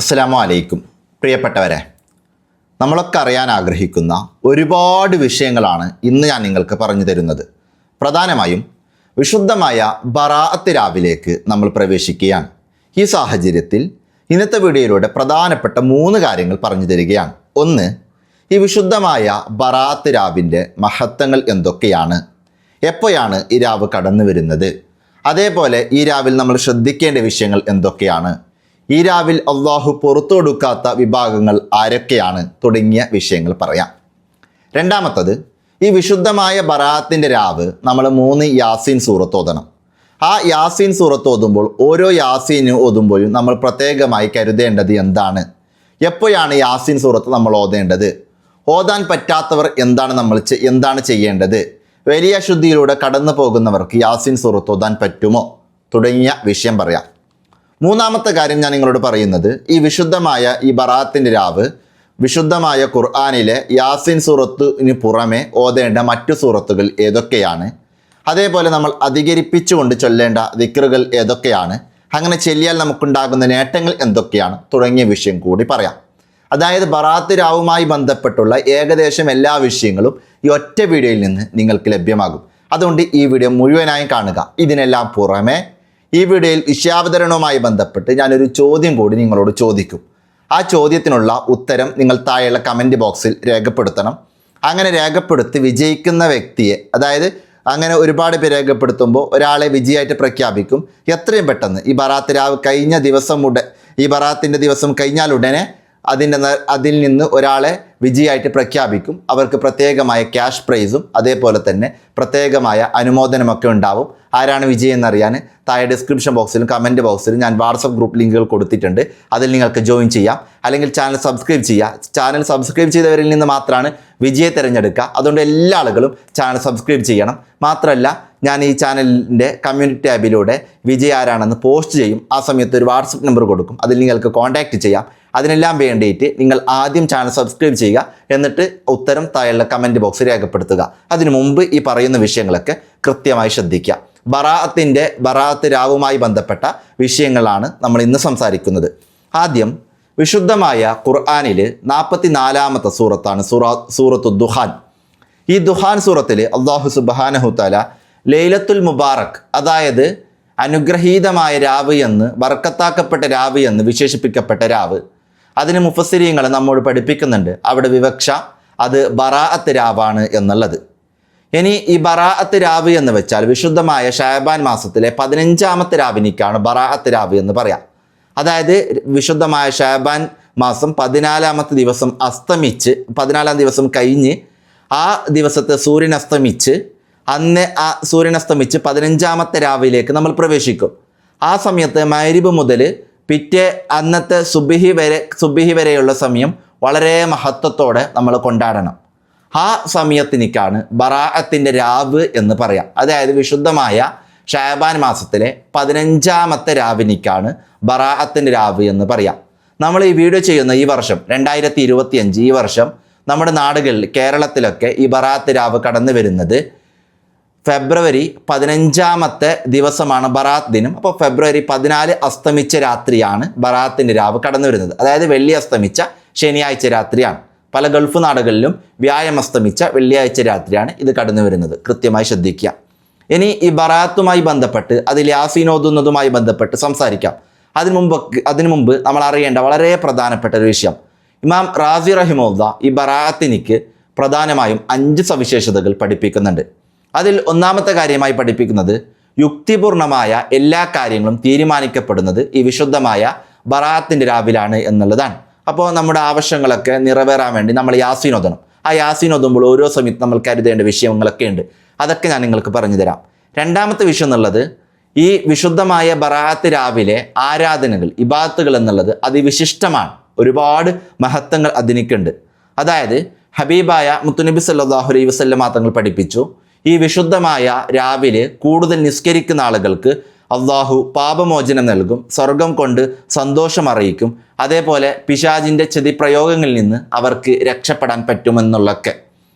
അസ്സലാമു അലൈക്കും പ്രിയപ്പെട്ടവരെ നമ്മളൊക്കെ അറിയാൻ ആഗ്രഹിക്കുന്ന ഒരുപാട് വിഷയങ്ങളാണ് ഇന്ന് ഞാൻ നിങ്ങൾക്ക് പറഞ്ഞു തരുന്നത്. പ്രധാനമായും വിശുദ്ധമായ ബറാഅത്ത് രാവിലേക്ക് നമ്മൾ പ്രവേശിക്കുകയാണ്. ഈ സാഹചര്യത്തിൽ ഇന്നത്തെ വീഡിയോയിലൂടെ പ്രധാനപ്പെട്ട മൂന്ന് കാര്യങ്ങൾ പറഞ്ഞു തരികയാണ്. ഒന്ന് ഈ വിശുദ്ധമായ ബറാഅത്ത് രാവിന്റെ മഹത്വങ്ങൾ എന്തൊക്കെയാണ്? എപ്പോഴാണ് ഈ രാവ് കടന്നു വരുന്നത് അതേപോലെ ഈ രാവിൽ നമ്മൾ ശ്രദ്ധിക്കേണ്ട വിഷയങ്ങൾ എന്തൊക്കെയാണ്? ഈ അള്ളാഹു പുറത്തു കൊടുക്കാത്ത വിഭാഗങ്ങൾ ആരൊക്കെയാണ്? തുടങ്ങിയ വിഷയങ്ങൾ പറയാം. രണ്ടാമത്തത് ഈ വിശുദ്ധമായ ബറാത്തിന്റെ രാവ് നമ്മൾ മൂന്ന് യാസീൻ സൂറത്തോതണം ആ യാസീൻ സൂറത്ത് ഓതുമ്പോൾ ഓരോ യാസീനും ഓതുമ്പോഴും നമ്മൾ പ്രത്യേകമായി കരുതേണ്ടത് എന്താണ്? എപ്പോഴാണ് യാസീൻ സൂറത്ത് നമ്മൾ ഓതേണ്ടത്? ഓതാൻ പറ്റാത്തവർ എന്താണ് നമ്മൾ എന്താണ് ചെയ്യേണ്ടത്? വലിയ ശുദ്ധിയിലൂടെ കടന്നു പോകുന്നവർക്ക് യാസീൻ സൂറത്ത് ഓതാൻ പറ്റുമോ? തുടങ്ങിയ വിഷയം പറയാം. മൂന്നാമത്തെ കാര്യം ഞാൻ നിങ്ങളോട് പറയുന്നത് ഈ വിശുദ്ധമായ ഈ ബറാത്തിന്റെ രാവ് വിശുദ്ധമായ ഖുർആാനിലെ യാസിൻ സൂറത്തിന് പുറമെ ഓതേണ്ട മറ്റു സൂറത്തുകൾ ഏതൊക്കെയാണ്? അതേപോലെ നമ്മൾ അധികരിപ്പിച്ചുകൊണ്ട് ചൊല്ലേണ്ട ദിക്റുകൾ ഏതൊക്കെയാണ്? അങ്ങനെ ചെല്ലിയാൽ നമുക്കുണ്ടാകുന്ന നേട്ടങ്ങൾ എന്തൊക്കെയാണ്? തുടങ്ങിയ വിഷയം കൂടി പറയാം. അതായത് ബറാത്ത് രാവുമായി ബന്ധപ്പെട്ടുള്ള ഏകദേശം എല്ലാ വിഷയങ്ങളും ഈ ഒറ്റ വീഡിയോയിൽ നിന്ന് നിങ്ങൾക്ക് ലഭ്യമാകും. അതുകൊണ്ട് ഈ വീഡിയോ മുഴുവനായും കാണുക. ഇതിനെല്ലാം പുറമെ ഈ വീഡിയോയിൽ വിഷയാവതരണവുമായി ബന്ധപ്പെട്ട് ഞാനൊരു ചോദ്യം കൂടി നിങ്ങളോട് ചോദിക്കും. ആ ചോദ്യത്തിനുള്ള ഉത്തരം നിങ്ങൾ താഴെയുള്ള കമന്റ് ബോക്സിൽ രേഖപ്പെടുത്തണം. അങ്ങനെ രേഖപ്പെടുത്തി വിജയിക്കുന്ന വ്യക്തിയെ അതായത് അങ്ങനെ ഒരുപാട് പേര് രേഖപ്പെടുത്തുമ്പോൾ ഒരാളെ വിജയമായിട്ട് പ്രഖ്യാപിക്കും. എത്രയും പെട്ടെന്ന് ഈ ബറാത്ത് രാവ് കഴിഞ്ഞ ദിവസം ഉടൻ ഈ ബറാത്തിന്റെ ദിവസം കഴിഞ്ഞാൽ ഉടനെ അതിന്റെ അതിൽ നിന്ന് ഒരാളെ വിജയമായിട്ട് പ്രഖ്യാപിക്കും. അവർക്ക് പ്രത്യേകമായ ക്യാഷ് പ്രൈസും അതേപോലെ തന്നെ പ്രത്യേകമായ അനുമോദനമൊക്കെ ഉണ്ടാവും. ആരാണ് വിജയം എന്നറിയാൻ താഴെ ഡിസ്ക്രിപ്ഷൻ ബോക്സിലും കമന്റ് ബോക്സിലും ഞാൻ വാട്സപ്പ് ഗ്രൂപ്പ് ലിങ്കുകൾ കൊടുത്തിട്ടുണ്ട്. അതിൽ നിങ്ങൾക്ക് ജോയിൻ ചെയ്യാം. അല്ലെങ്കിൽ ചാനൽ സബ്സ്ക്രൈബ് ചെയ്യുക. ചാനൽ സബ്സ്ക്രൈബ് ചെയ്തവരിൽ നിന്ന് മാത്രമാണ് വിജയെ തിരഞ്ഞെടുക്കുക. അതുകൊണ്ട് എല്ലാ ആളുകളും ചാനൽ സബ്സ്ക്രൈബ് ചെയ്യണം. മാത്രമല്ല ഞാൻ ഈ ചാനലിന്റെ കമ്മ്യൂണിറ്റി ടാബിലൂടെ വിജയ് ആരാണെന്ന് പോസ്റ്റ് ചെയ്യും. ആ സമയത്ത് ഒരു വാട്സപ്പ് നമ്പർ കൊടുക്കും. അതിൽ നിങ്ങൾക്ക് കോൺടാക്റ്റ് ചെയ്യാം. അതിനെല്ലാം വേണ്ടിയിട്ട് നിങ്ങൾ ആദ്യം ചാനൽ സബ്സ്ക്രൈബ് ചെയ്യുക. എന്നിട്ട് ഉത്തരം താഴെയുള്ള കമന്റ് ബോക്സ് രേഖപ്പെടുത്തുക. അതിനു മുമ്പ് ഈ പറയുന്ന വിഷയങ്ങളൊക്കെ കൃത്യമായി ശ്രദ്ധിക്കുക. ബറാഅത്തിന്റെ ബറാഅത്ത് രാവുമായി ബന്ധപ്പെട്ട വിഷയങ്ങളാണ് നമ്മൾ ഇന്ന് സംസാരിക്കുന്നത്. ആദ്യം വിശുദ്ധമായ ഖുർആാനിൽ നാൽപ്പത്തി നാലാമത്തെ സൂറത്താണ് സൂറ സൂറത്തു ദുഹാൻ ഈ ദുഹാൻ സൂറത്തിൽ അള്ളാഹു സുബാനഹുത്താല തല ലൈലത്തുൽ മുബാറക് അതായത് അനുഗ്രഹീതമായ രാവ് എന്ന് വർക്കത്താക്കപ്പെട്ട രാവ് എന്ന് വിശേഷിപ്പിക്കപ്പെട്ട രാവ്. അതിന് മുഫസിരിയങ്ങൾ നമ്മോട് പഠിപ്പിക്കുന്നുണ്ട്. അവിടെ വിവക്ഷ അത് ബറാഅത്ത് രാവാണ് എന്നുള്ളത്. ഇനി ഈ ബറാഅത്ത് രാവ് എന്ന് വെച്ചാൽ വിശുദ്ധമായ ഷാബാൻ മാസത്തിലെ പതിനഞ്ചാമത്തെ രാവിനിക്കാണ് ബറാഅത്ത് രാവ് എന്ന് പറയാം. അതായത് വിശുദ്ധമായ ഷാബാൻ മാസം പതിനാലാമത്തെ ദിവസം അസ്തമിച്ച് പതിനാലാം ദിവസം കഴിഞ്ഞ് ആ ദിവസത്തെ സൂര്യൻ അസ്തമിച്ച് അന്ന് ആ സൂര്യൻ അസ്തമിച്ച് പതിനഞ്ചാമത്തെ രാവിലേക്ക് നമ്മൾ പ്രവേശിക്കും. ആ സമയത്ത് മൈരിബ് മുതൽ പിറ്റേ അന്നത്തെ സുബിഹി വരെ സുബിഹി വരെയുള്ള സമയം വളരെ മഹത്വത്തോടെ നമ്മൾ കൊണ്ടാടണം. ആ സമയത്തിനിക്കാണ് ബറാഅത്തിന്റെ രാവ് എന്ന് പറയാം. അതായത് വിശുദ്ധമായ ഷാബാൻ മാസത്തിലെ പതിനഞ്ചാമത്തെ രാവിനിക്കാണ് ബറാഅത്തിന്റെ രാവ് എന്ന് പറയാം. നമ്മൾ ഈ വീഡിയോ ചെയ്യുന്ന ഈ വർഷം രണ്ടായിരത്തി ഇരുപത്തിയഞ്ച് ഈ വർഷം നമ്മുടെ നാടുകളിൽ കേരളത്തിലൊക്കെ ഈ ബറാഅത്ത് രാവ് കടന്നു വരുന്നത് ഫെബ്രുവരി പതിനഞ്ചാമത്തെ ദിവസമാണ് ബറാത്ത് ദിനം. അപ്പോൾ ഫെബ്രുവരി പതിനാല് അസ്തമിച്ച രാത്രിയാണ് ബറാത്തിന്റെ രാവ് കടന്നു വരുന്നത്. അതായത് വെള്ളി അസ്തമിച്ച ശനിയാഴ്ച രാത്രിയാണ്. പല ഗൾഫ് നാടുകളിലും വ്യായം അസ്തമിച്ച വെള്ളിയാഴ്ച രാത്രിയാണ് ഇത് കടന്നു വരുന്നത്. കൃത്യമായി ശ്രദ്ധിക്കുക. ഇനി ഈ ബറാത്തുമായി ബന്ധപ്പെട്ട് അതിൽ യാസിനോതുന്നതുമായി ബന്ധപ്പെട്ട് സംസാരിക്കാം. അതിനു മുമ്പ് അതിനു മുമ്പ് നമ്മൾ അറിയേണ്ട വളരെ പ്രധാനപ്പെട്ട ഒരു വിഷയം. ഇമാം റാസി റഹിമോദ ഈ ബറാത്തിനിക്ക് പ്രധാനമായും അഞ്ച് സവിശേഷതകൾ പഠിപ്പിക്കുന്നുണ്ട്. അതിൽ ഒന്നാമത്തെ കാര്യമായി പഠിപ്പിക്കുന്നത് യുക്തിപൂർണമായ എല്ലാ കാര്യങ്ങളും തീരുമാനിക്കപ്പെടുന്നത് ഈ വിശുദ്ധമായ ബറാത്തിന്റെ രാവിലാണ് എന്നുള്ളതാണ്. അപ്പോൾ നമ്മുടെ ആവശ്യങ്ങളൊക്കെ നിറവേറാൻ വേണ്ടി നമ്മൾ യാസീൻ ഒതണം ആ യാസീൻ ഒതുമ്പോൾ ഓരോ സമയത്ത് നമ്മൾ കരുതേണ്ട വിഷയങ്ങളൊക്കെ ഉണ്ട്. അതൊക്കെ ഞാൻ നിങ്ങൾക്ക് പറഞ്ഞു തരാം. രണ്ടാമത്തെ വിഷയം എന്നുള്ളത് ഈ വിശുദ്ധമായ ബറാത്ത് രാവിലെ ആരാധനകൾ ഇബാത്തുകൾ എന്നുള്ളത് അതിവിശിഷ്ടമാണ്. ഒരുപാട് മഹത്വങ്ങൾ അതിനിക്കുണ്ട്. അതായത് ഹബീബായ മുത്തുനബി സല്ലാഹു അലൈഹി വസല്ലമ തങ്ങൾ പഠിപ്പിച്ചു. ഈ വിശുദ്ധമായ രാവിലെ കൂടുതൽ നിസ്കരിക്കുന്ന ആളുകൾക്ക് അള്ളാഹു പാപമോചനം നൽകും സ്വർഗം കൊണ്ട് സന്തോഷം അറിയിക്കും അതേപോലെ പിശാജിന്റെ ചെതിപ്രയോഗങ്ങളിൽ നിന്ന് അവർക്ക് രക്ഷപ്പെടാൻ പറ്റുമെന്നുള്ളൊക്കെ.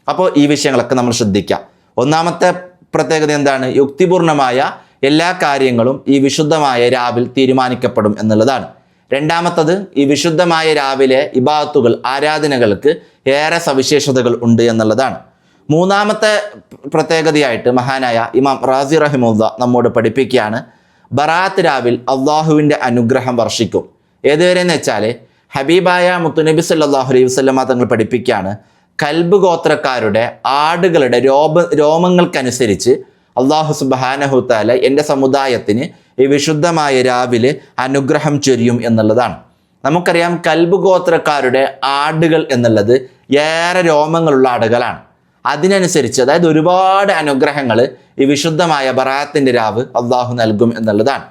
അപ്പോൾ ഈ വിഷയങ്ങളൊക്കെ നമ്മൾ ശ്രദ്ധിക്കാം. ഒന്നാമത്തെ പ്രത്യേകത എന്താണ്? യുക്തിപൂർണമായ എല്ലാ കാര്യങ്ങളും ഈ വിശുദ്ധമായ രാവിൽ തീരുമാനിക്കപ്പെടും എന്നുള്ളതാണ്. രണ്ടാമത്തത് ഈ വിശുദ്ധമായ രാവിലെ ഇബാത്തുകൾ ആരാധനകൾക്ക് ഏറെ സവിശേഷതകൾ ഉണ്ട് എന്നുള്ളതാണ്. മൂന്നാമത്തെ പ്രത്യേകതയായിട്ട് മഹാനായ ഇമാം റാസി റഹിമുല്ല നമ്മോട് പഠിപ്പിക്കുകയാണ് ബറാത്ത് രാവിൽ അള്ളാഹുവിന്റെ അനുഗ്രഹം വർഷിക്കും. ഏതുവരെ എന്ന് വെച്ചാൽ ഹബീബായ മുത്തുനബി സല്ലാഹു അലൈഹി വസ്ലമ തങ്ങൾ പഠിപ്പിക്കുകയാണ് കൽബ് ഗോത്രക്കാരുടെ ആടുകളുടെ രോമ രോമങ്ങൾക്കനുസരിച്ച് അള്ളാഹു സുബാനഹുത്താല എന്റെ സമുദായത്തിന് ഈ വിശുദ്ധമായ രാവിലെ അനുഗ്രഹം ചൊരിയും എന്നുള്ളതാണ്. നമുക്കറിയാം കൽബ് ഗോത്രക്കാരുടെ ആടുകൾ എന്നുള്ളത് ഏറെ രോമങ്ങളുള്ള ആടുകളാണ്. അതിനനുസരിച്ച് അതായത് ഒരുപാട് അനുഗ്രഹങ്ങൾ ഈ വിശുദ്ധമായ ബറാത്തിന്റെ രാവ് അള്ളാഹു നൽകും എന്നുള്ളതാണ്.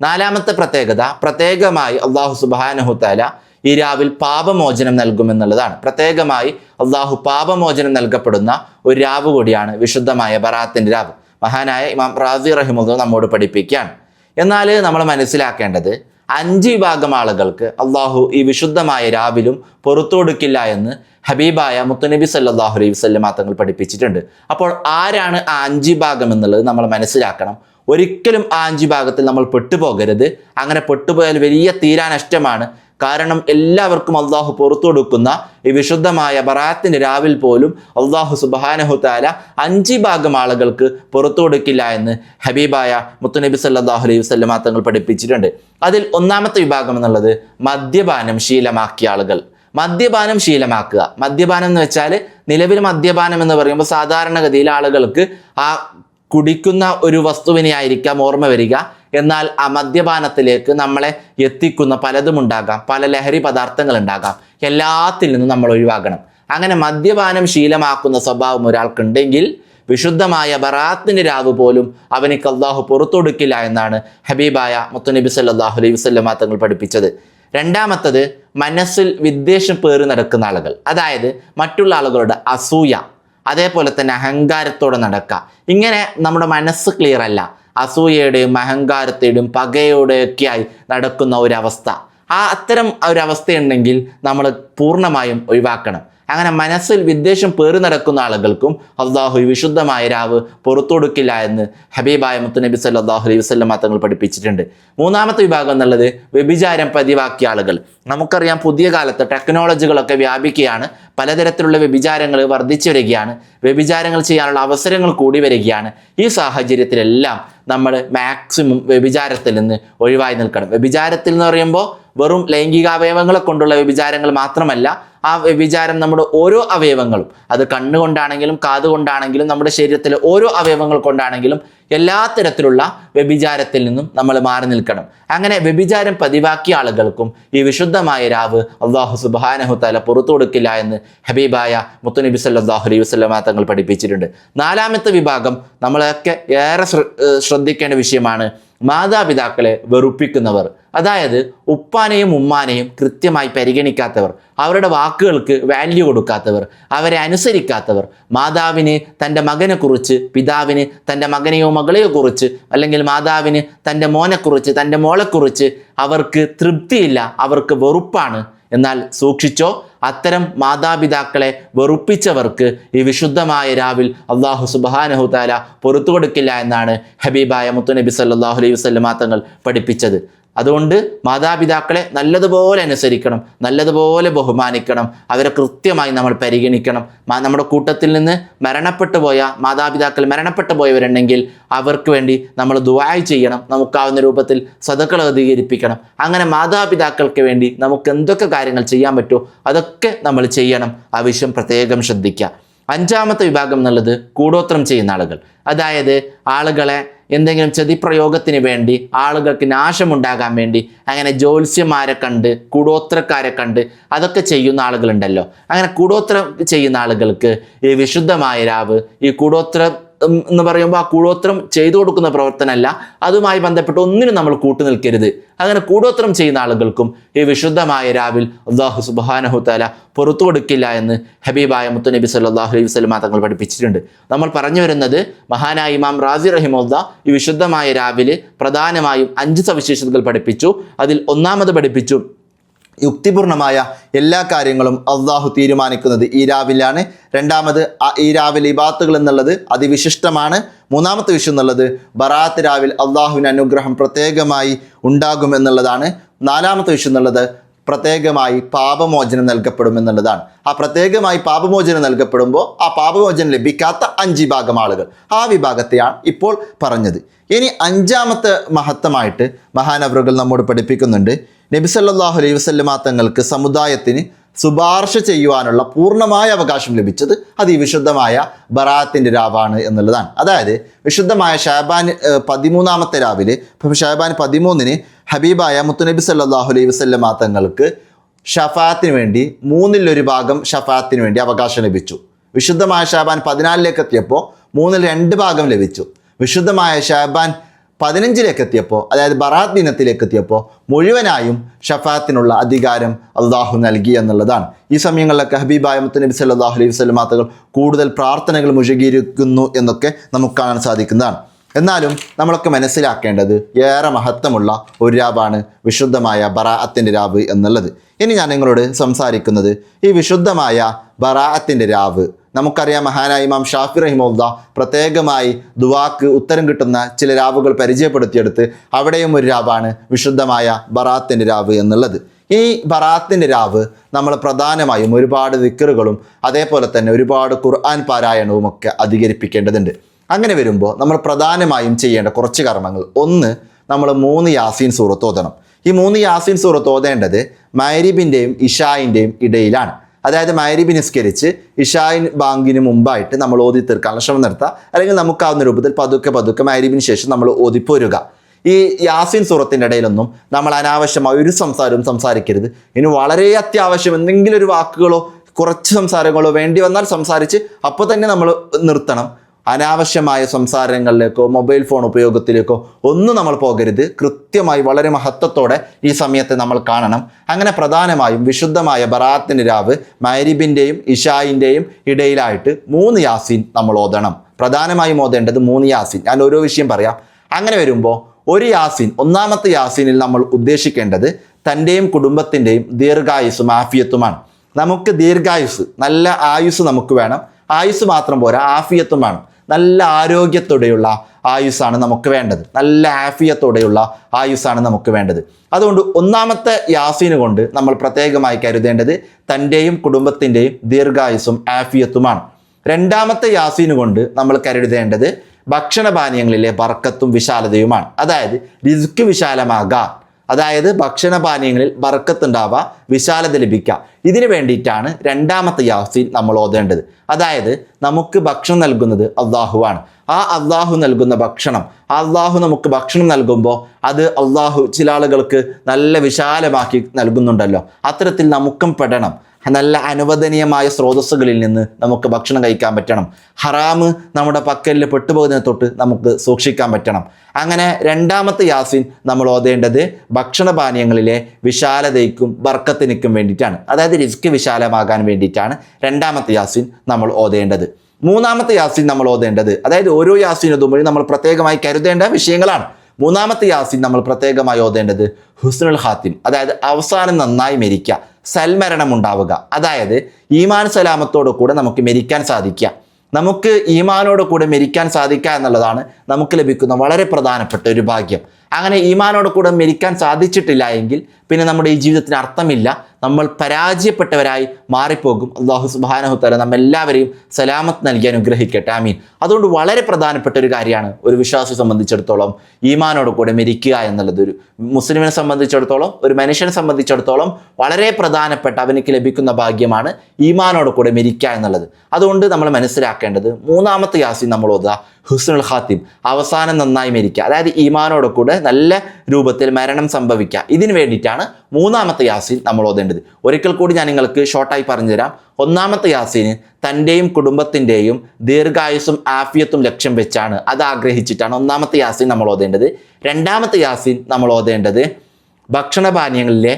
നാലാമത്തെ പ്രത്യേകത പ്രത്യേകമായി അള്ളാഹു സുബാനഹുത്താല ഈ രാവിൽ പാപമോചനം നൽകും എന്നുള്ളതാണ്. പ്രത്യേകമായി അള്ളാഹു പാപമോചനം നൽകപ്പെടുന്ന ഒരു രാവ് കൂടിയാണ് വിശുദ്ധമായ ബറാത്തിന്റെ രാവ്. മഹാനായ ഇമാം റാസി റഹിമുദ്ദ നമ്മോട് പഠിപ്പിക്കുകയാണ്. എന്നാൽ നമ്മൾ മനസ്സിലാക്കേണ്ടത് അഞ്ച് വിഭാഗം ആളുകൾക്ക് അള്ളാഹു ഈ വിശുദ്ധമായ രാവിലും പുറത്തു കൊടുക്കില്ല എന്ന് ഹബീബായ മുത്തുനബി സല്ലാഹു അലൈഹി വല്ല തങ്ങൾ പഠിപ്പിച്ചിട്ടുണ്ട്. അപ്പോൾ ആരാണ് ആ അഞ്ച് വിഭാഗം എന്നുള്ളത് നമ്മൾ മനസ്സിലാക്കണം. ഒരിക്കലും ആ അഞ്ച് ഭാഗത്തിൽ നമ്മൾ പെട്ടുപോകരുത്. അങ്ങനെ പെട്ടുപോയാൽ വലിയ തീരാനഷ്ടമാണ് കാരണം എല്ലാവർക്കും അള്ളാഹു പുറത്തു കൊടുക്കുന്ന ഈ വിശുദ്ധമായ ബറാത്തിന്റെ രാവിൽ പോലും അള്ളാഹു സുബാനഹു താല അഞ്ച് ഭാഗം ആളുകൾക്ക് പുറത്തു കൊടുക്കില്ല എന്ന് ഹബീബായ മുത്തുനബി സല്ലാഹു അലൈഹി വസ്ലമ തങ്ങൾ പഠിപ്പിച്ചിട്ടുണ്ട്. അതിൽ ഒന്നാമത്തെ വിഭാഗം എന്നുള്ളത് മദ്യപാനം ശീലമാക്കിയ ആളുകൾ. മദ്യപാനം ശീലമാക്കുക. മദ്യപാനം എന്ന് വെച്ചാൽ നിലവിൽ മദ്യപാനം എന്ന് പറയുമ്പോൾ സാധാരണഗതിയിൽ ആളുകൾക്ക് ആ കുടിക്കുന്ന ഒരു വസ്തുവിനെ ആയിരിക്കാം ഓർമ്മ വരിക. എന്നാൽ ആ മദ്യപാനത്തിലേക്ക് നമ്മളെ എത്തിക്കുന്ന പലതും ഉണ്ടാകാം. പല ലഹരി പദാർത്ഥങ്ങൾ ഉണ്ടാകാം. എല്ലാത്തിൽ നിന്നും നമ്മൾ ഒഴിവാക്കണം അങ്ങനെ മദ്യപാനം ശീലമാക്കുന്ന സ്വഭാവം ഒരാൾക്കുണ്ടെങ്കിൽ വിശുദ്ധമായ ബറാത്തിന്റെ രാവ് പോലും അവനിക്ക് അള്ളാഹു പുറത്തൊടുക്കില്ല എന്നാണ് ഹബീബായ മുത്തുനബി സല്ലാഹു അലൈഹി വസ്ലമ തങ്ങൾ പഠിപ്പിച്ചത്. രണ്ടാമത്തത് മനസ്സിൽ വിദ്വേഷം പേറി നടക്കുന്ന ആളുകൾ. അതായത് മറ്റുള്ള ആളുകളുടെ അസൂയ അതേപോലെ തന്നെ അഹങ്കാരത്തോടെ നടക്കുക. ഇങ്ങനെ നമ്മുടെ മനസ്സ് ക്ലിയർ അല്ല. അസൂയയുടെയും അഹങ്കാരത്തെയും പകയോടെയൊക്കെയായി നടക്കുന്ന ഒരവസ്ഥ. ആ അത്തരം ഒരവസ്ഥയുണ്ടെങ്കിൽ നമ്മൾ പൂർണമായും ഒഴിവാക്കണം. അങ്ങനെ മനസ്സിൽ വിദ്വേഷം പേറി നടക്കുന്ന ആളുകൾക്കും അള്ളാഹു വിശുദ്ധമായ രാവ് പുറത്തു കൊടുക്കില്ല എന്ന് ഹബീബായ മുത്തുനബി സല്ലാഹു അലൈഹി വസ്ലം തങ്ങൾ പഠിപ്പിച്ചിട്ടുണ്ട്. മൂന്നാമത്തെ വിഭാഗം എന്നുള്ളത് വ്യഭിചാരം പതിവാക്കിയ ആളുകൾ. നമുക്കറിയാം പുതിയ കാലത്ത് ടെക്നോളജികളൊക്കെ വ്യാപിക്കുകയാണ്. പലതരത്തിലുള്ള വ്യഭിചാരങ്ങൾ വർദ്ധിച്ചു വരികയാണ്. വ്യഭിചാരങ്ങൾ ചെയ്യാനുള്ള അവസരങ്ങൾ കൂടി വരികയാണ്. ഈ സാഹചര്യത്തിലെല്ലാം നമ്മൾ മാക്സിമം വ്യഭിചാരത്തിൽ നിന്ന് ഒഴിവായി നിൽക്കണം. വ്യഭിചാരത്തിൽ എന്ന് പറയുമ്പോൾ വെറും ലൈംഗികാവയവങ്ങളെ കൊണ്ടുള്ള വ്യഭിചാരങ്ങൾ മാത്രമല്ല ആ വിചാരം നമ്മുടെ ഓരോ അവയവങ്ങളും അത് കണ്ണുകൊണ്ടാണെങ്കിലും കാതുകൊണ്ടാണെങ്കിലും നമ്മുടെ ശരീരത്തിലെ ഓരോ അവയവങ്ങൾ കൊണ്ടാണെങ്കിലും എല്ലാ തരത്തിലുള്ള വ്യഭിചാരത്തിൽ നിന്നും നമ്മൾ മാറി നിൽക്കണം. അങ്ങനെ വ്യഭിചാരം പതിവാക്കിയ ആളുകൾക്കും ഈ വിശുദ്ധമായ രാവ് അള്ളാഹു സുബാനഹു തല പുറത്തു കൊടുക്കില്ല എന്ന് ഹബീബായ മുത്തുനബി സല്ലാഹു അലൈഹി വസ്ലമ തങ്ങൾ പഠിപ്പിച്ചിട്ടുണ്ട്. നാലാമത്തെ വിഭാഗം നമ്മളൊക്കെ ഏറെ ശ്രദ്ധിക്കേണ്ട വിഷയമാണ് മാതാപിതാക്കളെ വെറുപ്പിക്കുന്നവർ. അതായത് ഉപ്പാനെയും ഉമ്മാനെയും കൃത്യമായി പരിഗണിക്കാത്തവർ അവരുടെ വാക്കുകൾക്ക് വാല്യൂ കൊടുക്കാത്തവർ അവരെ അനുസരിക്കാത്തവർ മാതാവിന് തന്റെ മകനെക്കുറിച്ച് പിതാവിന് തന്റെ മകനെയോ മകളെയോ കുറിച്ച് അല്ലെങ്കിൽ മാതാവിന് തന്റെ മോനെക്കുറിച്ച് തന്റെ മോളെക്കുറിച്ച് അവർക്ക് തൃപ്തിയില്ല അവർക്ക് വെറുപ്പാണ്. എന്നാൽ സൂക്ഷിച്ചോ അത്തരം മാതാപിതാക്കളെ വെറുപ്പിച്ചവർക്ക് ഈ വിശുദ്ധമായ രാവിൽ അള്ളാഹു സുബാനഹു താല പുറത്തു കൊടുക്കില്ല എന്നാണ് ഹബീബായ മുത്തുനബി സല്ലാഹു അലൈഹി വസ്ലമാ തങ്ങൾ പഠിപ്പിച്ചത്. അതുകൊണ്ട് മാതാപിതാക്കളെ നല്ലതുപോലെ അനുസരിക്കണം നല്ലതുപോലെ ബഹുമാനിക്കണം അവരെ കൃത്യമായി നമ്മൾ പരിഗണിക്കണം. നമ്മുടെ കൂട്ടത്തിൽ നിന്ന് മരണപ്പെട്ടു പോയ മാതാപിതാക്കൾ മരണപ്പെട്ടു പോയവരുണ്ടെങ്കിൽ അവർക്ക് വേണ്ടി നമ്മൾ ദുവായ് ചെയ്യണം നമുക്കാവുന്ന രൂപത്തിൽ സതക്കൾ അധികരിപ്പിക്കണം. അങ്ങനെ മാതാപിതാക്കൾക്ക് വേണ്ടി നമുക്ക് എന്തൊക്കെ കാര്യങ്ങൾ ചെയ്യാൻ പറ്റുമോ? അതൊക്കെ നമ്മൾ ചെയ്യണം. ആ വിഷയം പ്രത്യേകം ശ്രദ്ധിക്കുക. അഞ്ചാമത്തെ വിഭാഗം എന്നുള്ളത് കൂടോത്രം ചെയ്യുന്ന ആളുകൾ. അതായത് ആളുകളെ എന്തെങ്കിലും ചതിപ്രയോഗത്തിന് വേണ്ടി ആളുകൾക്ക് നാശമുണ്ടാകാൻ വേണ്ടി അങ്ങനെ ജ്യോത്സ്യന്മാരെ കണ്ട് കൂടോത്രക്കാരെ കണ്ട് അതൊക്കെ ചെയ്യുന്ന ആളുകളുണ്ടല്ലോ. അങ്ങനെ കൂടോത്രം ചെയ്യുന്ന ആളുകൾക്ക് ഈ വിശുദ്ധമായ രാവ് ഈ കൂടോത്ര എന്ന് പറയുമ്പോൾ ആ കൂടോത്രം ചെയ്തു കൊടുക്കുന്ന പ്രവർത്തനമല്ല. അതുമായി ബന്ധപ്പെട്ട് ഒന്നിനും നമ്മൾ കൂട്ടു നിൽക്കരുത്. അങ്ങനെ കൂടോത്രം ചെയ്യുന്ന ആളുകൾക്കും ഈ വിശുദ്ധമായ രാവിൽ അള്ളാഹു സുബാനഹു താല പുറത്തു കൊടുക്കില്ല എന്ന് ഹബീബായ മുത്തുനബി സല്ലാഹു അലൈഹി വസ്ലമ തങ്ങൾ പഠിപ്പിച്ചിട്ടുണ്ട്. നമ്മൾ പറഞ്ഞു വരുന്നത് മഹാനായ ഇമാം റാസി റഹിമുദ്ദ ഈ വിശുദ്ധമായ രാവിലെ പ്രധാനമായും അഞ്ച് സവിശേഷതകൾ പഠിപ്പിച്ചു. അതിൽ ഒന്നാമത് പഠിപ്പിച്ചു യുക്തിപൂർണമായ എല്ലാ കാര്യങ്ങളും അള്ളാഹു തീരുമാനിക്കുന്നത് ഈ രാവിലാണ് രണ്ടാമത് ഈ രാവിലെ ഇബാത്തുകൾ എന്നുള്ളത് അതിവിശിഷ്ടമാണ്. മൂന്നാമത്തെ വിഷയം എന്നുള്ളത് ബറാത്ത് രാവിൽ അള്ളാഹുവിന്റെ അനുഗ്രഹം പ്രത്യേകമായി ഉണ്ടാകും എന്നുള്ളതാണ്. നാലാമത്തെ വിഷയം എന്നുള്ളത് പ്രത്യേകമായി പാപമോചനം നൽകപ്പെടും എന്നുള്ളതാണ്. ആ പ്രത്യേകമായി പാപമോചനം നൽകപ്പെടുമ്പോൾ ആ പാപമോചനം ലഭിക്കാത്ത അഞ്ച് വിഭാഗം ആളുകൾ. ആ വിഭാഗത്തെയാണ് ഇപ്പോൾ പറഞ്ഞത്. ഇനി അഞ്ചാമത്തെ മഹത്വമായിട്ട് മഹാനവറുകൾ നമ്മോട് പഠിപ്പിക്കുന്നുണ്ട്. നബി സല്ലല്ലാഹു അലൈഹി വസല്ലമ തങ്ങൾക്ക് സമുദായത്തിന് ശുപാർശ ചെയ്യുവാനുള്ള പൂർണമായ അവകാശം ലഭിച്ചത് അത് ഈ വിശുദ്ധമായ ബറാത്തിന്റെ രാവാണ് എന്നുള്ളതാണ്. അതായത് വിശുദ്ധമായ ഷാബാൻ പതിമൂന്നാമത്തെ രാവിലെ ഇപ്പം ഷാബാൻ പതിമൂന്നിന് ഹബീബായ മുത്തുനബി സല്ലല്ലാഹു അലൈഹി വസല്ലമ തങ്ങൾക്ക് ഷഫാത്തിന് വേണ്ടി മൂന്നിലൊരു ഭാഗം ഷഫാത്തിന് വേണ്ടി അവകാശം ലഭിച്ചു. വിശുദ്ധമായ ഷാബാൻ പതിനാലിലേക്ക് എത്തിയപ്പോൾ മൂന്നിൽ രണ്ട് ഭാഗം ലഭിച്ചു. വിശുദ്ധമായ ഷാബാൻ പതിനഞ്ചിലേക്ക് എത്തിയപ്പോൾ അതായത് ബറാത്ത് ദിനത്തിലേക്ക് എത്തിയപ്പോൾ മുഴുവനായും ഷഫാത്തിനുള്ള അധികാരം അള്ളാഹു നൽകി എന്നുള്ളതാണ്. ഈ സമയങ്ങളിലൊക്കെ ഹബീബായ മുത്തനബി സല്ലാഹു അലൈഹി വസ്ലമാത്തകൾ കൂടുതൽ പ്രാർത്ഥനകൾ മുഴുകിയിരിക്കുന്നു എന്നൊക്കെ നമുക്ക് കാണാൻ സാധിക്കുന്നതാണ്. എന്നാലും നമ്മളൊക്കെ മനസ്സിലാക്കേണ്ടത് ഏറെ മഹത്വമുള്ള ഒരു രാവാണ് വിശുദ്ധമായ ബറാഅത്തിന്റെ രാവ് എന്നുള്ളത്. ഇനി ഞാൻ നിങ്ങളോട് സംസാരിക്കുന്നത് ഈ വിശുദ്ധമായ ബറാഅത്തിന്റെ രാവ് നമുക്കറിയാം മഹാനായ ഇമാം ഷാഫി റഹിമുല്ല പ്രത്യേകമായി ദുവാക്ക് ഉത്തരം കിട്ടുന്ന ചില രാവുകൾ പരിചയപ്പെടുത്തിയെടുത്ത് അവിടെയും ഒരു രാവാണ് വിശുദ്ധമായ ബറാത്തിന്റെ രാവ് എന്നുള്ളത്. ഈ ബറാത്തിന്റെ രാവ് നമ്മൾ പ്രധാനമായും ഒരുപാട് ദിക്കറുകളും അതേപോലെ തന്നെ ഒരുപാട് ഖുർആൻ പാരായണവും ഒക്കെ അധികരിപ്പിക്കേണ്ടതുണ്ട്. അങ്ങനെ വരുമ്പോൾ നമ്മൾ പ്രധാനമായും ചെയ്യേണ്ട കുറച്ച് കർമ്മങ്ങൾ. ഒന്ന് നമ്മൾ മൂന്ന് യാസീൻ സൂറത്ത് ഓതണം. ഈ മൂന്ന് യാസീൻ സൂറത്ത് ഓതേണ്ടത് മൈരിബിന്റെയും ഇഷായിന്റെയും ഇടയിലാണ്. അതായത് മൈരിബി നിസ്കരിച്ച് ഇഷായിൻ ബാങ്കിന് മുമ്പായിട്ട് നമ്മൾ ഓതി തീർക്കാനുള്ള ശ്രമം നടത്തുക. അല്ലെങ്കിൽ നമുക്കാവുന്ന രൂപത്തിൽ പതുക്കെ പതുക്കെ മൈരിബിന് ശേഷം നമ്മൾ ഓതിപ്പോരുക. ഈ യാസിൻ സൂറത്തിന്റെ ഇടയിലൊന്നും നമ്മൾ അനാവശ്യമായ ഒരു സംസാരവും സംസാരിക്കരുത്. ഇനി വളരെ അത്യാവശ്യം എന്തെങ്കിലും ഒരു വാക്കുകളോ കുറച്ച് സംസാരങ്ങളോ വേണ്ടി വന്നാൽ സംസാരിച്ച് അപ്പോൾ തന്നെ നമ്മൾ നിർത്തണം. അനാവശ്യമായ സംസാരങ്ങളിലേക്കോ മൊബൈൽ ഫോൺ ഉപയോഗത്തിലേക്കോ ഒന്നും നമ്മൾ പോകരുത്. കൃത്യമായി വളരെ മഹത്വത്തോടെ ഈ സമയത്തെ നമ്മൾ കാണണം. അങ്ങനെ പ്രധാനമായും വിശുദ്ധമായ ബറാത്തിന് രാവ് മൈരിബിന്റെയും ഇഷായിന്റെയും ഇടയിലായിട്ട് മൂന്ന് യാസീൻ നമ്മൾ ഓതണം. പ്രധാനമായും ഓതേണ്ടത് മൂന്ന് യാസീൻ. ഞാൻ ഓരോ വിഷയം പറയാം. അങ്ങനെ വരുമ്പോൾ ഒരു യാസീൻ ഒന്നാമത്തെ യാസീനിൽ നമ്മൾ ഉദ്ദേശിക്കേണ്ടത് തന്റെയും കുടുംബത്തിന്റെയും ദീർഘായുസ്സും ആഫിയത്തുമാണ്. നമുക്ക് ദീർഘായുസ് നല്ല ആയുസ് നമുക്ക് വേണം. ആയുസ് മാത്രം പോരാ ആഫിയത്തും വേണം. നല്ല ആരോഗ്യത്തോടെയുള്ള ആയുസ്സാണ് നമുക്ക് വേണ്ടത്. നല്ല ആഫിയത്തോടെയുള്ള ആയുസ്സാണ് നമുക്ക് വേണ്ടത്. അതുകൊണ്ട് ഒന്നാമത്തെ യാസീന് കൊണ്ട് നമ്മൾ പ്രത്യേകമായി കരുതേണ്ടത് തന്റെയും കുടുംബത്തിന്റെയും ദീർഘായുസ്സും ആഫിയത്തുമാണ്. രണ്ടാമത്തെ യാസീന് കൊണ്ട് നമ്മൾ കരുതേണ്ടത് ഭക്ഷണപാനീയങ്ങളിലെ ബർക്കത്തും വിശാലതയുമാണ്. അതായത് റിസ്ക് വിശാലമാകാം. അതായത് ഭക്ഷണപാനീയങ്ങളിൽ ബർക്കത്തുണ്ടാവുക വിശാലത ലഭിക്കുക. ഇതിനു വേണ്ടിയിട്ടാണ് രണ്ടാമത്തെ യാസീൻ നമ്മൾ ഓതേണ്ടത്. അതായത് നമുക്ക് ഭക്ഷണം നൽകുന്നത് അള്ളാഹുവാണ്. ആ അള്ളാഹു നൽകുന്ന ഭക്ഷണം ആ അള്ളാഹു നമുക്ക് ഭക്ഷണം നൽകുമ്പോൾ അത് അള്ളാഹു ചില ആളുകൾക്ക് നല്ല വിശാലമാക്കി നൽകുന്നുണ്ടല്ലോ. അത്തരത്തിൽ നമുക്കും പെടണം. നല്ല അനുവദനീയമായ സ്രോതസ്സുകളിൽ നിന്ന് നമുക്ക് ഭക്ഷണം കഴിക്കാൻ പറ്റണം. ഹറാമ് നമ്മുടെ പക്കലിൽ പെട്ടുപോകുന്നതിനെ തൊട്ട് നമുക്ക് സൂക്ഷിക്കാൻ പറ്റണം. അങ്ങനെ രണ്ടാമത്തെ യാസിൻ നമ്മൾ ഓതേണ്ടത് ഭക്ഷണപാനീയങ്ങളിലെ വിശാലതയ്ക്കും ബർക്കത്തിനിക്കും വേണ്ടിയിട്ടാണ്. അതായത് റിസ്ക് വിശാലമാകാൻ വേണ്ടിയിട്ടാണ് രണ്ടാമത്തെ യാസിൻ നമ്മൾ ഓതേണ്ടത്. മൂന്നാമത്തെ യാസിൻ നമ്മൾ ഓതേണ്ടത്. അതായത് ഓരോ യാസിനും ഓതുമ്പോഴും നമ്മൾ പ്രത്യേകമായി കരുതേണ്ട വിഷയങ്ങളാണ്. മൂന്നാമത്തെ യാസിൻ നമ്മൾ പ്രത്യേകമായി ഓതേണ്ടത് ഹുസ്നുൽ ഹാത്തിം അതായത് അവസാനം നന്നായി മരിക്കുക സൽമരണം ഉണ്ടാവുക. അതായത് ഈമാൻ സലാമത്തോടു കൂടെ നമുക്ക് മരിക്കാൻ സാധിക്കുക. നമുക്ക് ഈമാനോട് കൂടെ മരിക്കാൻ സാധിക്കുക എന്നുള്ളതാണ് നമുക്ക് ലഭിക്കുന്ന വളരെ പ്രധാനപ്പെട്ട ഒരു ഭാഗ്യം. അങ്ങനെ ഈമാനോട് കൂടെ മരിക്കാൻ സാധിച്ചിട്ടില്ല എങ്കിൽ പിന്നെ നമ്മുടെ ഈ ജീവിതത്തിന് അർത്ഥമില്ല. നമ്മൾ പരാജയപ്പെട്ടവരായി മാറിപ്പോകും. അള്ളാഹു സുബാനഹുത്തല നമ്മെല്ലാവരെയും സലാമത്ത് നൽകി അനുഗ്രഹിക്കട്ടെ. ആമീൻ. അതുകൊണ്ട് വളരെ പ്രധാനപ്പെട്ട ഒരു കാര്യമാണ് ഒരു വിശ്വാസിയെ സംബന്ധിച്ചിടത്തോളം ഈമാനോട് കൂടെ മരിക്കുക എന്നുള്ളത്. ഒരു മുസ്ലിമിനെ സംബന്ധിച്ചിടത്തോളം ഒരു മനുഷ്യനെ സംബന്ധിച്ചിടത്തോളം വളരെ പ്രധാനപ്പെട്ട അവനിക്ക് ലഭിക്കുന്ന ഭാഗ്യമാണ് ഈമാനോട് കൂടെ മരിക്കുക എന്നുള്ളത്. അതുകൊണ്ട് നമ്മൾ മനസ്സിലാക്കേണ്ടത് മൂന്നാമത്തെ യാസി നമ്മൾ ഓതുക. ഹുസ്നുൽ ഖാത്തിം. അവസാനം നന്നായി മരിക്കുക. അതായത് ഈമാനോട് കൂടെ നല്ല രൂപത്തിൽ മരണം സംഭവിക്കുക. ഇതിന് വേണ്ടിയിട്ടാണ് മൂന്നാമത്തെ യാസീൻ നമ്മൾ ഓതേണ്ടത്. ഒരിക്കൽ കൂടി ഞാൻ നിങ്ങൾക്ക് ഷോർട്ടായി പറഞ്ഞുതരാം. ഒന്നാമത്തെ യാസീന് തന്റെയും കുടുംബത്തിന്റെയും ദീർഘായുസും ആഫിയത്തും ലക്ഷ്യം വെച്ചാണ്. അത് ആഗ്രഹിച്ചിട്ടാണ് ഒന്നാമത്തെ യാസീൻ നമ്മൾ ഓതേണ്ടത്. രണ്ടാമത്തെ യാസീൻ നമ്മൾ ഓതേണ്ടത് ഭക്ഷണപാനീയങ്ങളിലെ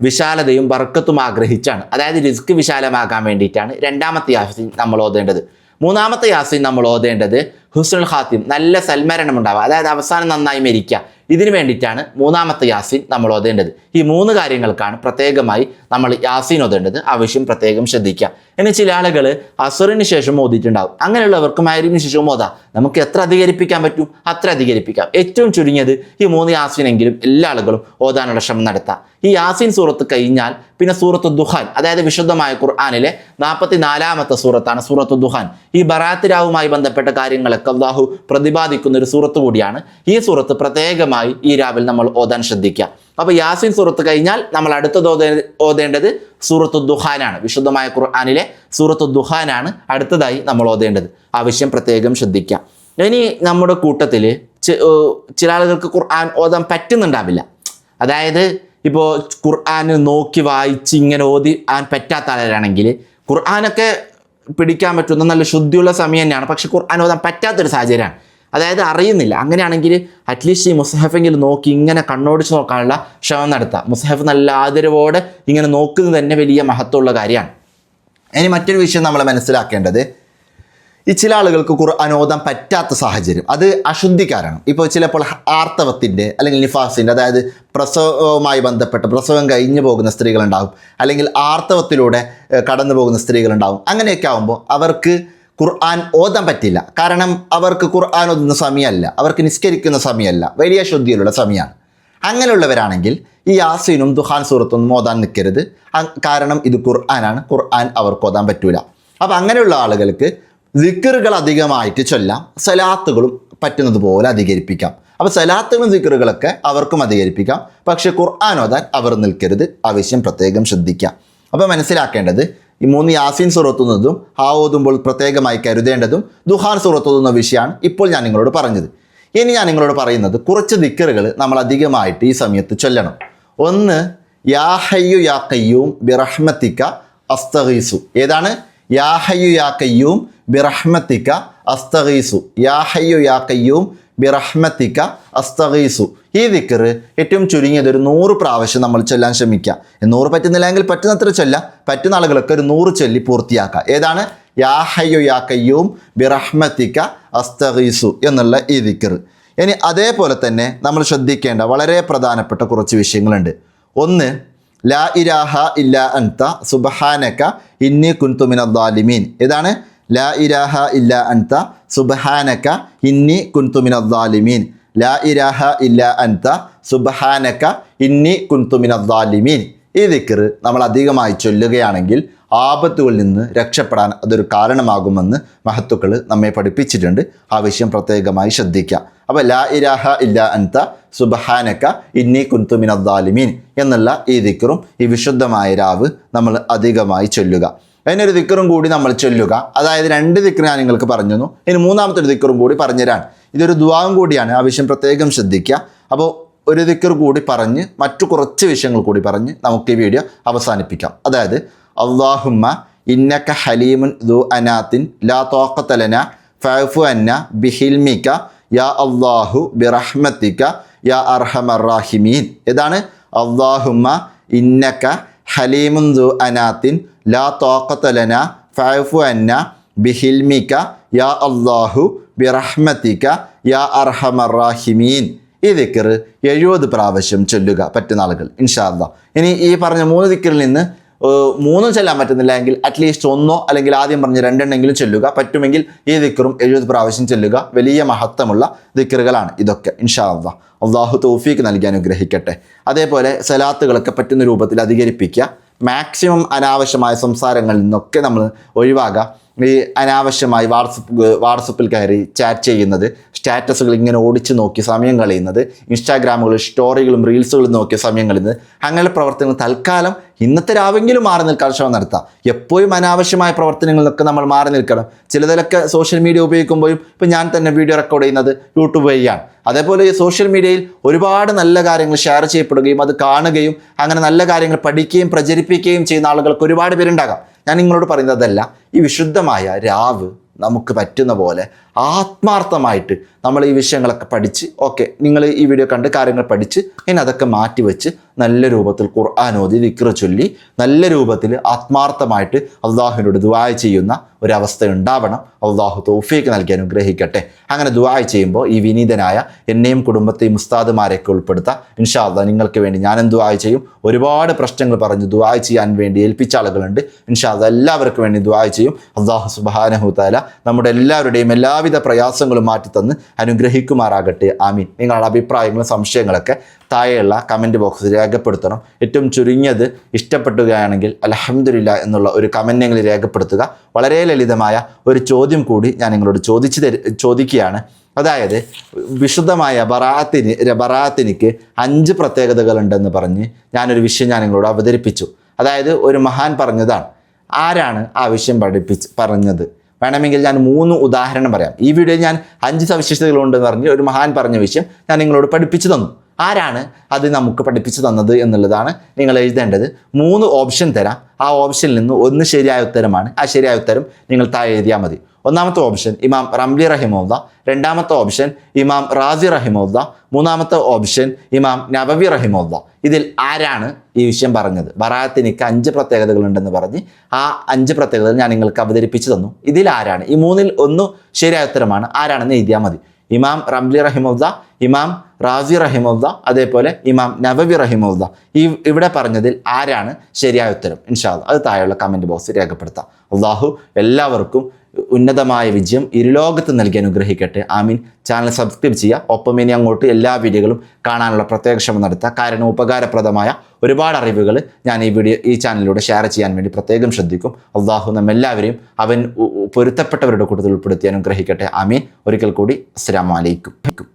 വിശാലതയും വർക്കത്തും ആഗ്രഹിച്ചാണ്. അതായത് റിസ്ക് വിശാലമാകാൻ വേണ്ടിയിട്ടാണ് രണ്ടാമത്തെ യാസീൻ നമ്മൾ ഓതേണ്ടത്. മൂന്നാമത്തെ യാസീൻ നമ്മൾ ഓതേണ്ടത് ഹുസ്നുൽ ഖാത്തിം നല്ല സൽമരണം ഉണ്ടാവുക അതായത് അവസാനം നന്നായി മരിക്കുക. ഇതിനു വേണ്ടിയിട്ടാണ് മൂന്നാമത്തെ യാസീൻ നമ്മൾ ഓതേണ്ടത്. ഈ മൂന്ന് കാര്യങ്ങൾക്കാണ് പ്രത്യേകമായി നമ്മൾ യാസീൻ ഓതേണ്ടത്. ആവശ്യം പ്രത്യേകം ശ്രദ്ധിക്കുക. ഇനി ചില ആളുകൾ അസുറിന് ശേഷം ഓതിയിട്ടുണ്ടാവും. അങ്ങനെയുള്ളവർക്ക് മൈരിന് ശേഷം ഓതാം. നമുക്ക് എത്ര അധികരിപ്പിക്കാൻ പറ്റും? അത്ര അധികരിപ്പിക്കാം. ഏറ്റവും ചുരുങ്ങിയത് ഈ മൂന്ന് യാസീനെങ്കിലും എല്ലാ ആളുകളും ഓതാനുള്ള ശ്രമം നടത്താം. ഈ യാസീൻ സൂറത്ത് കഴിഞ്ഞാൽ പിന്നെ സൂറത്ത് ദുഹാൻ അതായത് വിശുദ്ധമായ ഖുർആാനിലെ നാൽപ്പത്തി നാലാമത്തെ സൂറത്താണ് സൂറത്ത് ദുഹാൻ. ഈ ബറാത്ത് രാവുമായി ബന്ധപ്പെട്ട കാര്യങ്ങളൊക്കെ അള്ളാഹു പ്രതിപാദിക്കുന്ന ഒരു സൂറത്ത് കൂടിയാണ്. ഈ സൂറത്ത് പ്രത്യേകമായി ഈ രാവിൽ നമ്മൾ ഓതാൻ ശ്രദ്ധിക്കുക അപ്പോൾ യാസിൻ സൂറത്ത് കഴിഞ്ഞാൽ നമ്മൾ അടുത്തത് ഓതേ ഓതേണ്ടത് സൂറത്ത് ദുഹാനാണ്. വിശുദ്ധമായ ഖുർആാനിലെ സൂറത്ത് ദുഹാനാണ് അടുത്തതായി നമ്മൾ ഓതേണ്ടത്. ആവശ്യം പ്രത്യേകം ശ്രദ്ധിക്കുക ഇനി നമ്മുടെ കൂട്ടത്തിൽ ചില ആളുകൾക്ക് ഖുർആൻ ഓതാൻ പറ്റുന്നുണ്ടാവില്ല. അതായത് ഇപ്പോൾ ഖുർആൻ നോക്കി വായിച്ച് ഇങ്ങനെ ഓതി ആൻ പറ്റാത്ത ആളാണെങ്കിൽ ഖുർആാനൊക്കെ പിടിക്കാൻ പറ്റുന്ന നല്ല ശുദ്ധിയുള്ള സമയം തന്നെയാണ്. പക്ഷെ ഖുർആൻ ഓതാൻ പറ്റാത്തൊരു സാഹചര്യമാണ്. അതായത് അറിയുന്നില്ല. അങ്ങനെയാണെങ്കിൽ അറ്റ്ലീസ്റ്റ് ഈ മുസഹഫെങ്കിലും നോക്കി ഇങ്ങനെ കണ്ണോടിച്ച് നോക്കാനുള്ള ശ്രമം നടത്താം. മുസഹഫ് നല്ല ആദരവോടെ ഇങ്ങനെ നോക്കുന്നത് തന്നെ വലിയ മഹത്വമുള്ള കാര്യമാണ്. ഇനി മറ്റൊരു വിഷയം നമ്മൾ മനസ്സിലാക്കേണ്ടത് ഈ ചില ആളുകൾക്ക് ഖുർആൻ ഓതാൻ പറ്റാത്ത സാഹചര്യം. അത് അശുദ്ധി കാരണം ഇപ്പോൾ ചിലപ്പോൾ ആർത്തവത്തിന്റെ അല്ലെങ്കിൽ നിഫാസിന്റെ അതായത് പ്രസവവുമായി ബന്ധപ്പെട്ട പ്രസവം കഴിഞ്ഞു പോകുന്ന സ്ത്രീകളുണ്ടാവും. അല്ലെങ്കിൽ ആർത്തവത്തിലൂടെ കടന്നു പോകുന്ന സ്ത്രീകളുണ്ടാവും. അങ്ങനെയൊക്കെ ആകുമ്പോൾ അവർക്ക് ഖുർആൻ ഓതാൻ പറ്റില്ല. കാരണം അവർക്ക് ഖുർആൻ ഓതുന്ന സമയമല്ല. അവർക്ക് നിസ്കരിക്കുന്ന സമയമല്ല. വലിയ ശുദ്ധിയിലുള്ള സമയമാണ്. അങ്ങനെയുള്ളവരാണെങ്കിൽ ഈ യാസീനും ദുഹാൻ സൂറത്തൊന്നും ഓതാൻ നിൽക്കരുത്. കാരണം ഇത് ഖുർആനാണ്. ഖുർആൻ അവർക്ക് ഓതാൻ പറ്റൂല. അപ്പോൾ അങ്ങനെയുള്ള ആളുകൾക്ക് ദിക്കറുകൾ അധികമായിട്ട് ചൊല്ലാം സലാത്തുകളും പറ്റുന്നത് പോലെ അധികരിപ്പിക്കാം. അപ്പോൾ സലാത്തുകളും ദിക്കറുകളൊക്കെ അവർക്കും അധികരിപ്പിക്കാം. പക്ഷേ ഖുർആൻ ഓതാൻ അവർ നിൽക്കരുത്. ആവശ്യം പ്രത്യേകം ശ്രദ്ധിക്കാം. അപ്പോൾ മനസ്സിലാക്കേണ്ടത് ഈ മൂന്ന് യാസീൻ സുറത്തുന്നതും ഹാ ഓതുമ്പോൾ പ്രത്യേകമായി കരുതേണ്ടതും ദുഹാൻ സുറത്തുന്ന വിഷയമാണ് ഇപ്പോൾ ഞാൻ നിങ്ങളോട് പറഞ്ഞത്. ഇനി ഞാൻ നിങ്ങളോട് പറയുന്നത് കുറച്ച് ദിക്കറുകൾ നമ്മൾ അധികമായിട്ട് ഈ സമയത്ത് ചൊല്ലണം. ഒന്ന് യാ ഹയ്യു യാ കയ്യൂം ബിറഹ്മത്തിക്ക അസ്തഹീസു ഏതാണ്? യാ ഹയ്യു യാ കയ്യൂം ബിറഹ്മത്തിക്ക അസ്തഹീസു യാ ഹയ്യു യാ കയ്യൂം ബിറഹ്മത്തിക്ക അസ്തഗീസു. ഈ ദിക്കറ് ഏറ്റവും ചുരുങ്ങിയത് ഒരു നൂറ് പ്രാവശ്യം നമ്മൾ ചൊല്ലാൻ ശ്രമിക്കുക നൂറ് പറ്റുന്നില്ലെങ്കിൽ പറ്റുന്നത്ര ചൊല്ലാം. പറ്റുന്ന ആളുകളൊക്കെ ഒരു നൂറ് ചൊല്ലി പൂർത്തിയാക്കുക ഏതാണ്? യാ ഹയ്യു യാ ബിറഹ്മത്തിക്ക അസ്തഗീസു എന്നുള്ള ഈ ദിക്കറ് ഇനി അതേപോലെ തന്നെ നമ്മൾ ശ്രദ്ധിക്കേണ്ട വളരെ പ്രധാനപ്പെട്ട കുറച്ച് വിഷയങ്ങളുണ്ട്. ഒന്ന് ലാ ഇരാഹ ഇല്ല അൻത സുബഹാനക്ക ഇന്നി കുൻതുമിന ദാലിമീൻ. ഏതാണ്? ലാ ഇരാഹ ഇല്ല അൻത സുബഹാനക്ക ഇന്നി കുൻതുമിന ദാലിമീൻ ലാ ഇരാഹ ഇല്ല അൻത സുബഹാനക്ക ഇന്നി കുൻതുമിന ദാലിമീൻ ഈ ദിക്കർ നമ്മൾ അധികമായി ചൊല്ലുകയാണെങ്കിൽ ആപത്തുകളിൽ നിന്ന് രക്ഷപ്പെടാൻ അതൊരു കാരണമാകുമെന്ന് മഹത്തുക്കൾ നമ്മെ പഠിപ്പിച്ചിട്ടുണ്ട്. ആ വിഷയം പ്രത്യേകമായി ശ്രദ്ധിക്കുക അപ്പോൾ ലാ ഇരാഹ ഇല്ല അൻത സുബഹാനക്ക ഇന്നി കുൻതുമിന ദാലിമീൻ എന്നുള്ള ഈ ദിക്കറും ഈ വിശുദ്ധമായ രാവ് നമ്മൾ അധികമായി ചൊല്ലുക. അതിനൊരു ദിക്കറും കൂടി നമ്മൾ ചൊല്ലുക. അതായത് രണ്ട് ദിക്കർ ഞാൻ നിങ്ങൾക്ക് പറഞ്ഞു തന്നു ഇനി മൂന്നാമത്തെ ഒരു ദിക്കറും കൂടി പറഞ്ഞുതരാൻ. ഇതൊരു ദുവാവും കൂടിയാണ്. ആ വിഷയം പ്രത്യേകം ശ്രദ്ധിക്കുക. അപ്പോൾ ഒരു ദിക്കർ കൂടി പറഞ്ഞ് മറ്റു കുറച്ച് വിഷയങ്ങൾ കൂടി പറഞ്ഞ് നമുക്ക് ഈ വീഡിയോ അവസാനിപ്പിക്കാം. അതായത് അള്ളാഹുമ്മ ഇന്നക്ക ഹലീമുൻ ദു അനാത്തിൻ ലാ തോക്കത്തലന ഫഅഫു അന്ന ബിഹിൽമിക്ക യാ അള്ളാഹു ബിറഹ്മത്തിക്ക യാ അർഹമറാഹിമീൻ ഇതാണ് അള്ളാഹുമ്മ ഇന്നക്ക ഹലീമുൻ ദു അനാത്തിൻ ലാ തോക്കത്തലന ഫൈഫു അന്ന ബിഹിൽമിക യാ അള്ളാഹു ബിറഹ്മത്തിക യാ അർഹമറാഹിമീൻ ഈ ദിക്കർ എഴുപത് പ്രാവശ്യം ചൊല്ലുക പറ്റുന്ന ആളുകൾ ഇൻഷാല്ല ഇനി ഈ പറഞ്ഞ മൂന്ന് ദിക്കറിൽ നിന്ന് മൂന്നും ചെല്ലാൻ പറ്റുന്നില്ല എങ്കിൽ അറ്റ്ലീസ്റ്റ് ഒന്നോ അല്ലെങ്കിൽ ആദ്യം പറഞ്ഞ രണ്ടെണ്ണെങ്കിലും ചൊല്ലുക. പറ്റുമെങ്കിൽ ഈ ദിക്കറും എഴുപത് പ്രാവശ്യം ചൊല്ലുക. വലിയ മഹത്വമുള്ള ദിക്കറുകളാണ് ഇതൊക്കെ ഇൻഷാ അള്ളാ അള്ളാഹു തൗഫീക്ക് നൽകി അനുഗ്രഹിക്കട്ടെ. അതേപോലെ സലാത്തുകളൊക്കെ പറ്റുന്ന രൂപത്തിൽ അധികരിപ്പിക്കുക. മാക്സിമം അനാവശ്യമായ സംസാരങ്ങളിൽ നിന്നൊക്കെ നമ്മൾ ഒഴിവാക്കുക ഈ അനാവശ്യമായി വാട്സപ്പ് വാട്സപ്പിൽ കയറി ചാറ്റ് ചെയ്യുന്നത് സ്റ്റാറ്റസുകൾ ഇങ്ങനെ ഓടിച്ച് നോക്കി സമയം കളയുന്നത് ഇൻസ്റ്റാഗ്രാമുകൾ സ്റ്റോറികളും റീൽസുകളും നോക്കി സമയം കളയുന്നത് അങ്ങനെയുള്ള പ്രവർത്തനങ്ങൾ തൽക്കാലം ഇന്നത്തെ രാവെങ്കിലും മാറി നിൽക്കാൻ ശ്രമം നടത്താം. എപ്പോഴും അനാവശ്യമായ പ്രവർത്തനങ്ങളിലൊക്കെ നമ്മൾ മാറി നിൽക്കണം. ചിലതിലൊക്കെ സോഷ്യൽ മീഡിയ ഉപയോഗിക്കുമ്പോഴും ഇപ്പം ഞാൻ തന്നെ വീഡിയോ റെക്കോർഡ് ചെയ്യുന്നത് യൂട്യൂബ് വഴിയാണ്. അതേപോലെ ഈ സോഷ്യൽ മീഡിയയിൽ ഒരുപാട് നല്ല കാര്യങ്ങൾ ഷെയർ ചെയ്യപ്പെടുകയും അത് കാണുകയും അങ്ങനെ നല്ല കാര്യങ്ങൾ പഠിക്കുകയും പ്രചരിപ്പിക്കുകയും ചെയ്യുന്ന ആളുകൾക്ക് ഒരുപാട് പേരുണ്ടാകാം. ഞാൻ നിങ്ങളോട് പറയുന്നതല്ല ഈ വിശുദ്ധമായ രാവ് നമുക്ക് പറ്റുന്ന പോലെ ആത്മാർത്ഥമായിട്ട് നമ്മൾ ഈ വിഷയങ്ങളൊക്കെ പഠിച്ച് ഓക്കെ നിങ്ങൾ ഈ വീഡിയോ കണ്ട് കാര്യങ്ങൾ പഠിച്ച് ഇനി അതൊക്കെ മാറ്റിവെച്ച് നല്ല രൂപത്തിൽ ഖുർആൻ വിക്ര ചൊല്ലി നല്ല രൂപത്തിൽ ആത്മാർത്ഥമായിട്ട് അള്ളാഹുവിനോട് ദുആ ചെയ്യുന്ന ഒരവസ്ഥ ഉണ്ടാവണം. അള്ളാഹു തൗഫീക്ക് നൽകി അനുഗ്രഹിക്കട്ടെ. അങ്ങനെ ദുആ ചെയ്യുമ്പോൾ ഈ വിനീതനായ എന്നെയും കുടുംബത്തെയും ഉസ്താദുമാരെയൊക്കെ ഉൾപ്പെടുത്താം. ഇൻഷാ അള്ളാഹ് നിങ്ങൾക്ക് വേണ്ടി ഞാനും ദുആ ചെയ്യും. ഒരുപാട് പ്രശ്നങ്ങൾ പറഞ്ഞ് ദുആ ചെയ്യാൻ വേണ്ടി ഏൽപ്പിച്ച ആളുകളുണ്ട്. ഇൻഷാ അള്ളാഹ് എല്ലാവർക്കും വേണ്ടി ദുആ ചെയ്യും. അള്ളാഹു സുബ്ഹാനഹു തആല നമ്മുടെ എല്ലാവരുടെയും എല്ലാവിധ പ്രയാസങ്ങളും മാറ്റി തന്ന് അനുഗ്രഹിക്കുമാറാകട്ടെ. ആമീൻ. നിങ്ങളുടെ അഭിപ്രായങ്ങളും സംശയങ്ങളൊക്കെ താഴെയുള്ള കമന്റ് ബോക്സിൽ രേഖപ്പെടുത്തണം. ഏറ്റവും ചുരുങ്ങിയത് ഇഷ്ടപ്പെടുകയാണെങ്കിൽ അലഹമില്ല എന്നുള്ള ഒരു കമന്റെങ്കിലും രേഖപ്പെടുത്തുക. വളരെ ലളിതമായ ഒരു ചോദ്യം കൂടി ഞാൻ നിങ്ങളോട് ചോദിച്ചു തരു ചോദിക്കുകയാണ്. അതായത് വിശുദ്ധമായ ബറാത്തിന് ബറാത്തിനിക്ക് അഞ്ച് പ്രത്യേകതകളുണ്ടെന്ന് പറഞ്ഞ് ഞാനൊരു വിഷയം ഞാൻ നിങ്ങളോട് അവതരിപ്പിച്ചു. അതായത് ഒരു മഹാൻ പറഞ്ഞതാണ്. ആരാണ് ആ വിഷയം പഠിപ്പിച്ച് പറഞ്ഞത്? വേണമെങ്കിൽ ഞാൻ മൂന്ന് ഉദാഹരണം പറയാം. ഈ വീഡിയോയിൽ ഞാൻ അഞ്ച് സവിശേഷതകളുണ്ടെന്ന് പറഞ്ഞ് ഒരു മഹാൻ പറഞ്ഞ വിഷയം ഞാൻ നിങ്ങളോട് പഠിപ്പിച്ചു തന്നു. ആരാണ് അത് നമുക്ക് പഠിപ്പിച്ചു തന്നത് എന്നുള്ളതാണ് നിങ്ങൾ എഴുതേണ്ടത്. മൂന്ന് ഓപ്ഷൻ തരാം. ആ ഓപ്ഷനിൽ നിന്ന് ഒന്ന് ശരിയായ ഉത്തരമാണ്. ആ ശരിയായ ഉത്തരം നിങ്ങൾ താഴെ എഴുതിയാൽ മതി. ഒന്നാമത്തെ ഓപ്ഷൻ ഇമാം റംലി റഹിമുല്ല രണ്ടാമത്തെ ഓപ്ഷൻ ഇമാം റാസി റഹിമുല്ല മൂന്നാമത്തെ ഓപ്ഷൻ ഇമാം നബവി റഹിമുല്ല ഇതിൽ ആരാണ് ഈ വിഷയം പറഞ്ഞത്? ബറാത്തിനിക്ക് അഞ്ച് പ്രത്യേകതകളുണ്ടെന്ന് പറഞ്ഞ് ആ അഞ്ച് പ്രത്യേകതകൾ ഞാൻ നിങ്ങൾക്ക് അവതരിപ്പിച്ചു തന്നു. ഇതിൽ ആരാണ്? ഈ മൂന്നിൽ ഒന്ന് ശരിയായ ഉത്തരമാണ്. ആരാണെന്ന് എഴുതിയാൽ മതി. ഇമാം റംലി റഹിമുല്ല ഇമാം റാസി റഹിമുല്ല അതേപോലെ ഇമാം നബവി റഹിമുല്ല ഈ ഇവിടെ പറഞ്ഞതിൽ ആരാണ് ശരിയായ ഉത്തരം? ഇൻഷാല്ല അത് താഴെയുള്ള കമന്റ് ബോക്സിൽ രേഖപ്പെടുത്താം. അള്ളാഹു എല്ലാവർക്കും ഉന്നതമായ വിജയം ഇരുലോകത്ത് നൽകി അനുഗ്രഹിക്കട്ടെ. ആമീൻ. ചാനൽ സബ്സ്ക്രൈബ് ചെയ്യുക. ഒപ്പം ഇനി അങ്ങോട്ട് എല്ലാ വീഡിയോകളും കാണാനുള്ള പ്രത്യേക ശ്രമം നടത്തുക കാരണം ഉപകാരപ്രദമായ ഒരുപാട് അറിവുകൾ ഞാൻ ഈ വീഡിയോ ഈ ചാനലിലൂടെ ഷെയർ ചെയ്യാൻ വേണ്ടി പ്രത്യേകം ശ്രദ്ധിക്കും. അള്ളാഹു നമ്മെല്ലാവരെയും അവൻ പൊരുത്തപ്പെട്ടവരുടെ കൂട്ടത്തിൽ ഉൾപ്പെടുത്തി അനുഗ്രഹിക്കട്ടെ. ആമീൻ. ഒരിക്കൽ കൂടി അസ്സലാമു അലൈക്കും.